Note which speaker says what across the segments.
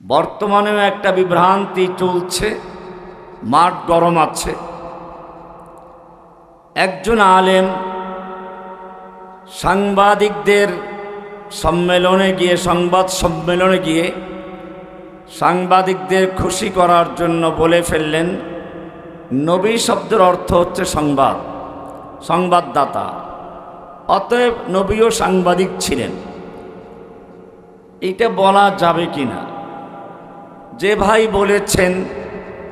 Speaker 1: বর্তমানেও একটা বিভ্রান্তি চলছে, মাঠ গরম আছে। একজন আলেম সাংবাদিকদের সম্মেলনে গিয়ে, সংবাদ সম্মেলনে গিয়ে সাংবাদিকদের খুশি করার জন্য বলে ফেললেন, নবী শব্দের অর্থ হচ্ছে সংবাদ, সংবাদদাতা। অতএব নবীও সাংবাদিক ছিলেন। এটা বলা যাবে কি না যে ভাই বলেছেন,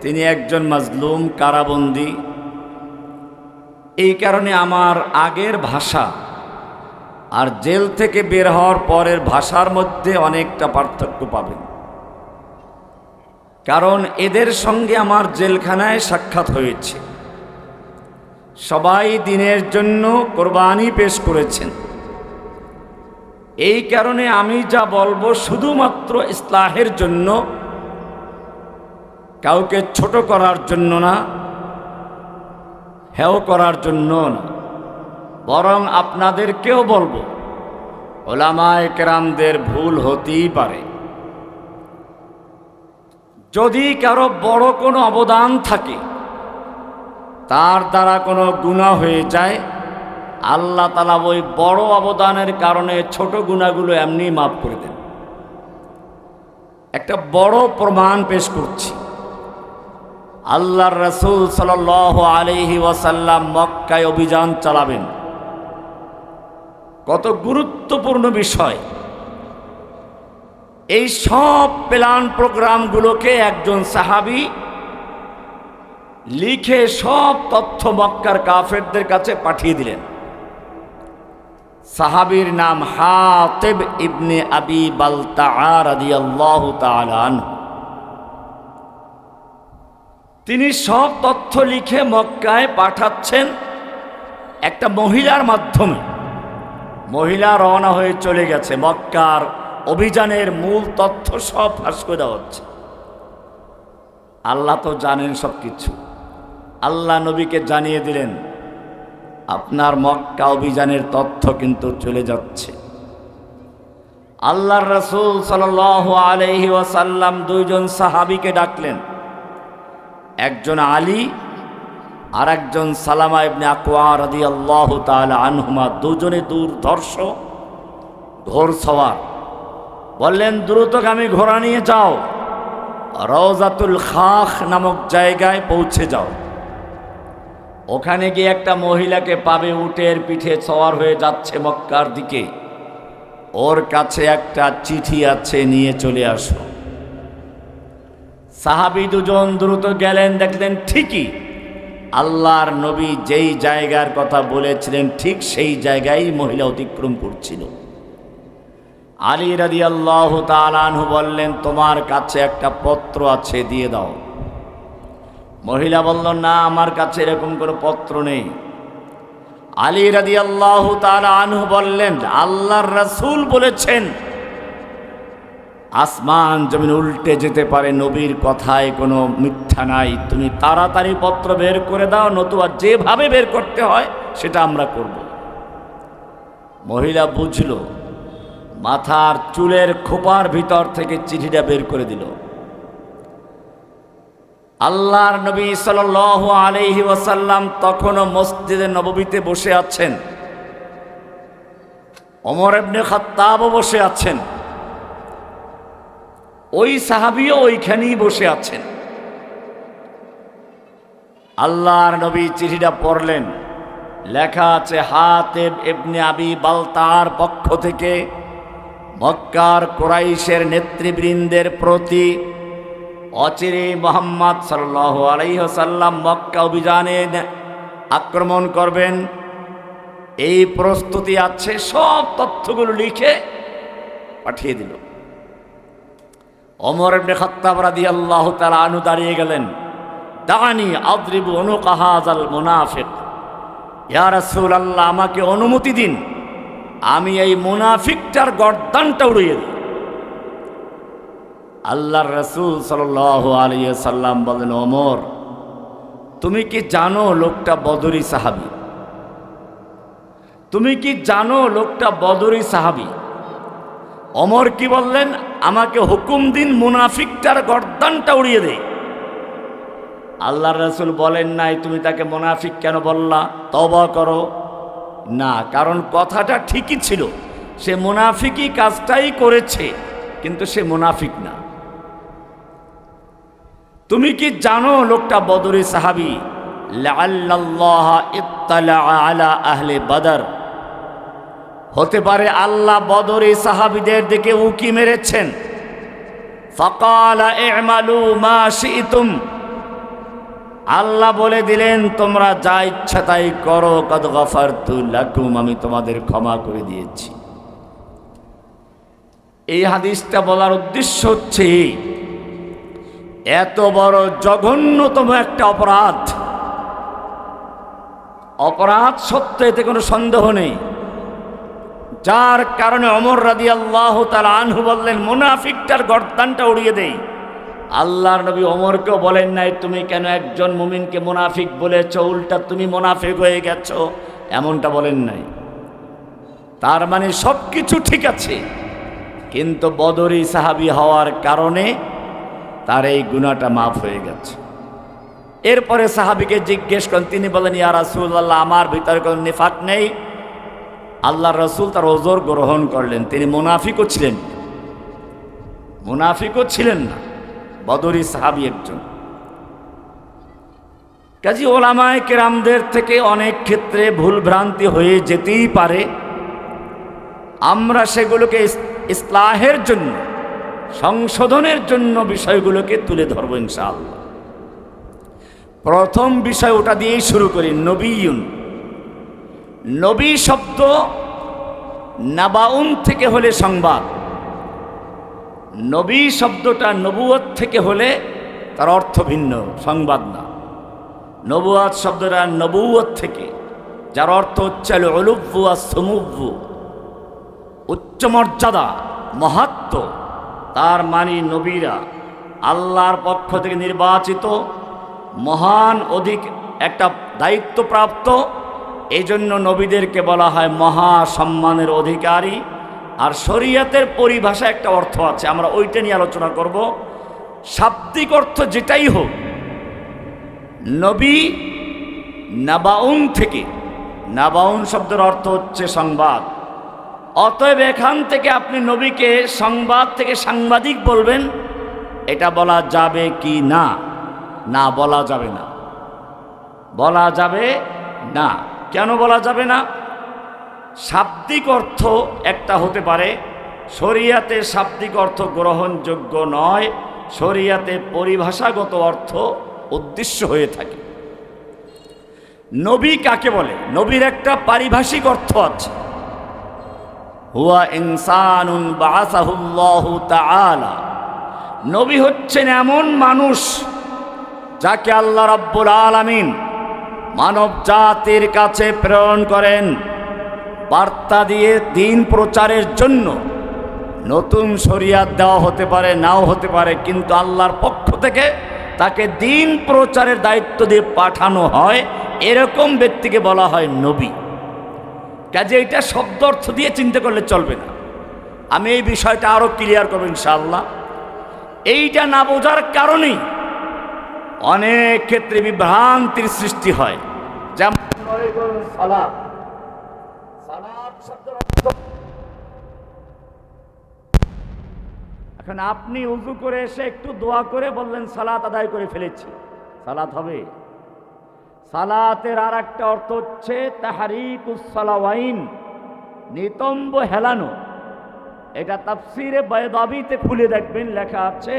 Speaker 1: তিনি একজন মাজলুম, কারাবন্দি। এই কারণে আমার আগের ভাষা আর জেল থেকে বের হওয়ার পরের ভাষার মধ্যে অনেকটা পার্থক্য পাবেন। কারণ এদের সঙ্গে আমার জেলখানায় সাক্ষাৎ হয়েছে। সবাই দিনের জন্য কোরবানি পেশ করেছেন। এই কারণে আমি যা বলব শুধুমাত্র ইসলাহের জন্য কাউকে ছোট করার জন্য না, হেও করার জন্য না। বরং আপনাদেরকেও বলব, ওলামায় কেরামদের ভুল হতেই পারে। যদি কারও বড় কোনো অবদান থাকে, তার দ্বারা কোনো গুণা হয়ে যায়, আল্লাহ তালা ওই বড় অবদানের কারণে ছোট গুণাগুলো এমনি মাফ করে দেন। একটা বড় প্রমাণ পেশ করছি। আল্লাহর রসুল সাল আলহি ওয়াসাল্লাম মক্কায় অভিযান চালাবেন। কত গুরুত্বপূর্ণ বিষয়। এই সব প্ল্যান প্রোগ্রামগুলোকে একজন সাহাবি লিখে সব তথ্য মক্কার কাফেরদের কাছে পাঠিয়ে দিলেন। সাহাবির নাম হাতেব ইবনে আবি বালতাআরাদিয়াল্লাহু তাআলা আনহু। তিনি সব তথ্য লিখে মক্কায় পাঠাচ্ছেন একটা মহিলার মাধ্যমে। মহিলা রওনা হয়ে চলে গেছে। মক্কার অভিযানের মূল তথ্য সব ফাঁস করে দেওয়া হচ্ছে। আল্লাহ তো জানেন সব কিছু আল্লাহ নবীকে জানিয়ে দিলেন, আপনার মক্কা অভিযানের তথ্য কিন্তু চলে যাচ্ছে। আল্লাহর রসুল সাল আলহি ওয়াসাল্লাম দুইজন সাহাবিকে ডাকলেন একজন আলী আর একজন সালামা ইবনে আকোয়া রাদি আল্লাহ আনহুমা, দুজনে দুর্ধর্ষ ঘোড়সওয়ার বললেন, দ্রুতগামী ঘোড়া নিয়ে যাও। রওজাতুল খাখ নামক জায়গায় পৌঁছে যাও। ওখানে গিয়ে একটা মহিলাকে পাবে উটের পিঠে সওয়ার হয়ে যাচ্ছে মক্কার দিকে। ওর কাছে একটা চিঠি আছে, নিয়ে চলে আসো। সাহাবি দুজন দ্রুত গেলেন, দেখলেন ঠিকই আল্লাহর নবী যেই জায়গার কথা বলেছিলেন, ঠিক সেই জায়গায় মহিলা অতিক্রম করছিল। আলী রাদি আল্লাহ তালানহু বললেন, তোমার কাছে একটা পত্র আছে, দিয়ে দাও। মহিলা বলল, না, আমার কাছে এরকম কোনো পত্র নেই। আলী রাদি আল্লাহ আনহু বললেন, আল্লাহর রাসূল বলেছেন আসমান জমিন উল্টে যেতে পারে, নবীর কথায় কোনো মিথ্যা নাই। তুমি তাড়াতাড়ি পত্র বের করে দাও, নতুবা যেভাবে বের করতে হয়, সেটা আমরা করব। মহিলা বুঝল, মাথার চুলের খোপার ভিতর থেকে চিঠিটা বের করে দিল। আল্লাহর নবী সাল আলহি ওয়াসাল্লাম তখনও মসজিদে নববীতে বসে আছেন। অমর এবনে খাত্তাবও বসে আছেন। ওই সাহাবিও ওইখানেই বসে আছেন। আল্লাহর নবী চিঠিটা পড়লেন। লেখা আছে হাতেব এবনে আবি বালতার পক্ষ থেকে মক্কার কোরাইশের নেতৃবৃন্দের প্রতি অচিরে মোহাম্মদ সাল্লাহ আলাইসাল্লাম মক্কা অভিযানে আক্রমণ করবেন। এই প্রস্তুতি আছে, সব তথ্যগুলো লিখে পাঠিয়ে দিল। অমর এমনি খত্তাব আল্লাহ তালা আনু দাঁড়িয়ে গেলেন। দানি আদ্রিবু অনুকাহাজ আল মুনাফিক। ইয়া রাসূল আল্লাহ আমাকে অনুমতি দিন। আমি এই মুনাফিকটার গর্দানটা উড়িয়ে দিই। আল্লাহর রসুল সাল আলিয়া সাল্লাম বলেন অমর তুমি কি জানো লোকটা বদরি সাহাবি? তুমি কি জানো লোকটা বদরি সাহাবি? অমর কি বললেন? আমাকে হুকুম দিন মুনাফিকটার গর্দানটা উড়িয়ে দে। আল্লাহ রসুল বলেন নাই, তুমি তাকে মুনাফিক কেন বললা? তবা করো। না, কারণ কথাটা ঠিকই ছিল। সে মুনাফিকই কাজটাই করেছে, কিন্তু সে মুনাফিক না। তুমি কি জানো লোকটা বদরি সাহাবি? আলা আহলে বদর। হতে পারে আল্লাহ বদরি সাহাবিদের দিকে উকি মেরেছেন। আল্লাহ বলে দিলেন, তোমরা যা ইচ্ছা তাই করো, কদ গফার লাকুম, আমি তোমাদের ক্ষমা করে দিয়েছি। এই হাদিসটা বলার উদ্দেশ্য হচ্ছে, এত বড় জঘন্যতম একটা অপরাধ। অপরাধ সত্য এতে কোনো সন্দেহ নেই। যার কারণে অমর রাদি আল্লাহ তার আনহু বললেন, মুনাফিকটার গর্দানটা উড়িয়ে দেই। আল্লাহর নবী অমরকেও বলেন নাই, তুমি কেন একজন মুমিনকে মুনাফিক বলেছ? উল্টা তুমি মুনাফিক হয়ে গেছ। এমনটা বলেন নাই। তার মানে সব কিছু ঠিক আছে। কিন্তু বদরি সাহাবি হওয়ার কারণে তার এই গুণাটা মাফ হয়ে গেছে। এরপরে সাহাবিকে জিজ্ঞেস করেন, তিনি বলেন, ইয়া রাসূলুল্লাহ, আমার ভিতরে কোনো নিফাক নেই? আল্লাহ রসুল তার ওজোর গ্রহণ করলেন। তিনি মুনাফিকও ছিলেন। মুনাফিকও ছিলেন না। বদরি সাহাবি একজন। কাজী ওলামায় কেরামদের থেকে অনেক ক্ষেত্রে ভুল ভ্রান্তি হয়ে যেতেই পারে। আমরা সেগুলোকে ইস- ইসলাহের জন্য, সংশোধনের জন্য বিষয়গুলোকে তুলে ধরবো ইনশাআল্লাহ। প্রথম বিষয় ওটা দিয়েই শুরু করি, নবীন। নবী শব্দ নাবাউন থেকে হলে সংবাদ। নবী শব্দটা নবুয়ত থেকে হলে তার অর্থ ভিন্ন, সংবাদ না। নবুয়াত শব্দটা নবুয়ত থেকে, যার অর্থ হচ্ছে অলুব্বু আর সমুব্বু উচ্চ মর্যাদা, মহাত্ম, তার মানে নবীরা আল্লাহর পক্ষ থেকে নির্বাচিত, মহান অধিক একটা দায়িত্বপ্রাপ্ত এই জন্য নবীদেরকে বলা হয় মহা সম্মানের অধিকারী। আর শরীয়তের পরিভাষা একটা অর্থ আছে, আমরা ওইটা নিয়ে আলোচনা করব। শাব্দিক অর্থ যেটাই হোক, নবী নাবাউন থেকে, নাবাউন শব্দের অর্থ হচ্ছে সংবাদ। অতএব এখান থেকে আপনি নবীকে সংবাদ থেকে সাংবাদিক বলবেন, এটা বলা যাবে কি না? না, বলা যাবে না। বলা যাবে না। কেন বলা যাবে না? শাব্দিক অর্থ একটা হতে পারে, শরিয়াতে শাব্দিক অর্থ গ্রহণযোগ্য নয়, শরিয়াতে পরিভাষাগত অর্থ উদ্দেশ্য হয়ে থাকে। নবী কাকে বলে? নবীর একটা পারিভাষিক অর্থ আছে। হুয়া ইনসানুন বাসাহুল্লাহু তাআলা। নবী হচ্ছেন এমন মানুষ যাকে আল্লাহ রাব্বুল আলামিন মানব জাতির কাছে প্রেরণ করেন। বার্তা দিয়ে দিন প্রচারের জন্য নতুন শরিয়াত দেওয়া হতে পারে, নাও হতে পারে, কিন্তু আল্লাহর পক্ষ থেকে তাকে দিন প্রচারের দায়িত্ব দিয়ে পাঠানো হয়, এরকম ব্যক্তিকে বলা হয় নবী। কাজে এটা শব্দ অর্থ দিয়ে চিন্তা করলে চলবে না। আমি এই বিষয়টা আরও ক্লিয়ার করব ইনশাআল্লাহ। এইটা না বোঝার কারণেই অনেক ক্ষেত্রে বিভ্রান্তির সৃষ্টি হয়। এখন আপনি উজু করে এসে একটু দোয়া করে বললেন, সালাত আদায় করে ফেলেছি। সালাত হবে। সালাতের আর একটা অর্থ হচ্ছে তাহারিকুসালাওয়াইন নিতম্ব হেলানো। এটা তাফসিরে বয়দাবিতে খুলে দেখবেন, লেখা আছে,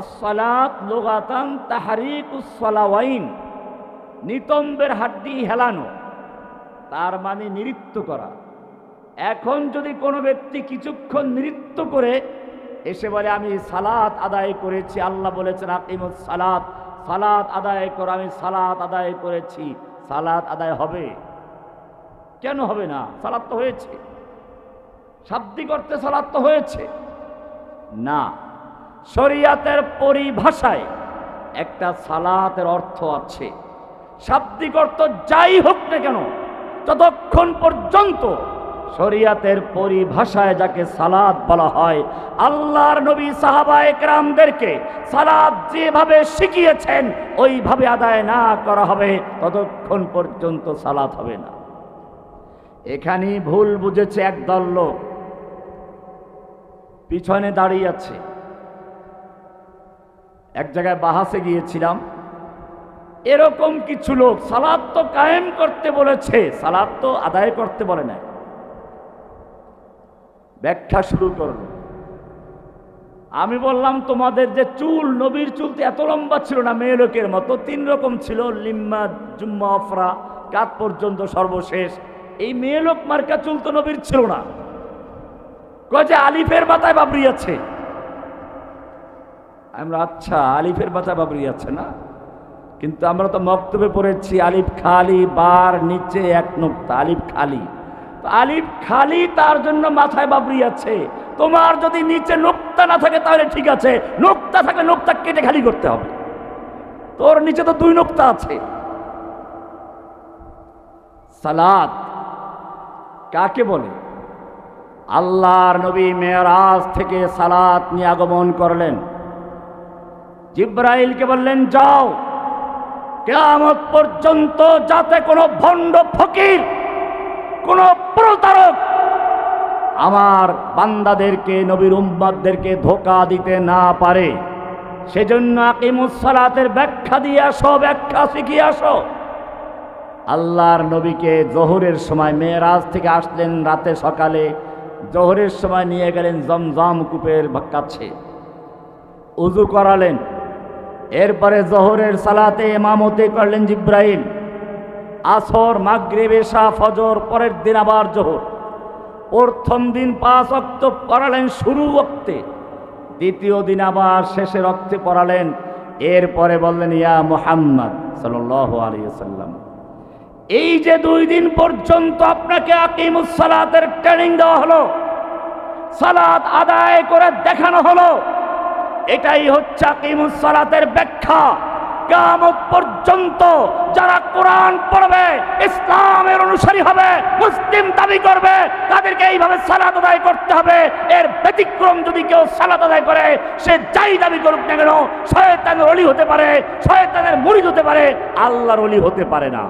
Speaker 1: আসসালাত লোগাতান তাহারিকুসালাওয়াইন নিতম্বের হাড্ডি হেলানো, তার মানে নৃত্য করা। এখন যদি কোনো ব্যক্তি কিছুক্ষণ নৃত্য করে, এসে বলে, আমি সালাত আদায় করেছি। আল্লাহ বলেছেন, আকিমুস সালাত। সালাত আদায় করো, আমি সালাত আদায় করেছি। সালাত আদায় হবে? কেন হবে না? সালাত তো হয়েছে। শাব্দিক অর্থে সালাত তো হয়েছে। না। শরিয়াতের পরিভাষায় একটা সালাতের অর্থ আছে। শাব্দিক অর্থ যাই হোক না কেন ততক্ষণ পর্যন্ত শরিয়াতের পরিভাষায় যাকে সালাদ বলা হয়, আল্লাহর নবী সাহাবা একরামদেরকে সালাদ যেভাবে শিখিয়েছেন, ওইভাবে আদায় না করা হবে, ততক্ষণ পর্যন্ত সালাদ হবে না। এখানেই ভুল বুঝেছে একদল লোক। পিছনে দাঁড়িয়ে আছে। এক জায়গায় বাহাসে গিয়েছিলাম। এরকম কিছু লোক সালাদ তো কায়েম করতে বলেছে, সালাদ তো আদায় করতে বলে নাই। ব্যাখ্যা শুরু করল আমি বললাম, তোমাদের যে চুল, নবীর চুল তো এত লম্বা ছিল না, মেয়ে লোকের মতো, তিন রকম ছিল, লিম্মা, জুম্মা অফরা কাত পর্যন্ত সর্বশেষ। এই মেয়ে লোক মার্কা চুল তো নবীর ছিল না। কয় যে, আলিফের মাথায় বাবরি আছে। আমরা আচ্ছা আলিফের মাথায় বাবরি আছে না? কিন্তু আমরা তো মক্তবে পড়েছি, আলিফ খালি, বার, নিচে এক নোক্তা, আলিফ খালি। আলিফ খালি তার জন্য মাথায় বাবরি আছে। তোমার যদি নিচে নোক্তা না থাকে তাহলে ঠিক আছে, নোক্তা থাকলে নোক্তা কেটে খালি করতে হবে। তোর নিচে তো দুই নোক্তা আছে। সালাদ কাকে বলে? আল্লাহর নবী মেয়েরাজ থেকে সালাত নিয়ে আগমন করলেন। জিব্রাইলকে বললেন, যাও। কেয়ামত পর্যন্ত যাতে কোনো ভণ্ড ফকির, কোনো প্রতারক আমার বান্দাদেরকে, নবীর উম্মাদদেরকে ধোকা দিতে না পারে। সেজন্য আকিমুসালাতের ব্যাখ্যা দিয়ে আসো, ব্যাখ্যা শিখিয়ে আসো। আল্লাহর নবীকে জোহরের সময় মেয়েরাজ থেকে আসলেন রাতে সকালে। জোহরের সময় নিয়ে গেলেন জমজম কূপের কাছে। উজু করালেন। এরপরে জোহরের সালাতে এমামতে করলেন জিব্রাহিম আসর, মাগরিব, এশা, ফজর, পরের দিন আবার জোহর। প্রথম দিন পাঁচ অক্ত পড়ালেন শুরু অক্তে দ্বিতীয় দিন আবার শেষে রক্তে পড়ালেন। এরপরে বললেন, ইয়া মোহাম্মদ আলিয়াল্লাম এই যে দুই দিন পর্যন্ত আপনাকে আকিমুস সালাতের ট্রেনিং দেওয়া হলো, সালাত আদায় করে দেখানো হলো এটাই হচ্ছে আকিমুস সালাতের ব্যাখ্যা। কিয়ামত পর্যন্ত যারা কোরআন পড়বে, ইসলামের অনুসারী হবে, মুসলিম দাবি করবে, তাদেরকে এইভাবে সালাত আদায় করতে হবে। এর ব্যতিক্রম যদি কেউ সালাত আদায় করে, সে যাই দাবি করুক না কেন, শয়তানের অলি হতে পারে, শয়তানের মুরিদ হতে পারে, আল্লাহর অলি হতে পারে না।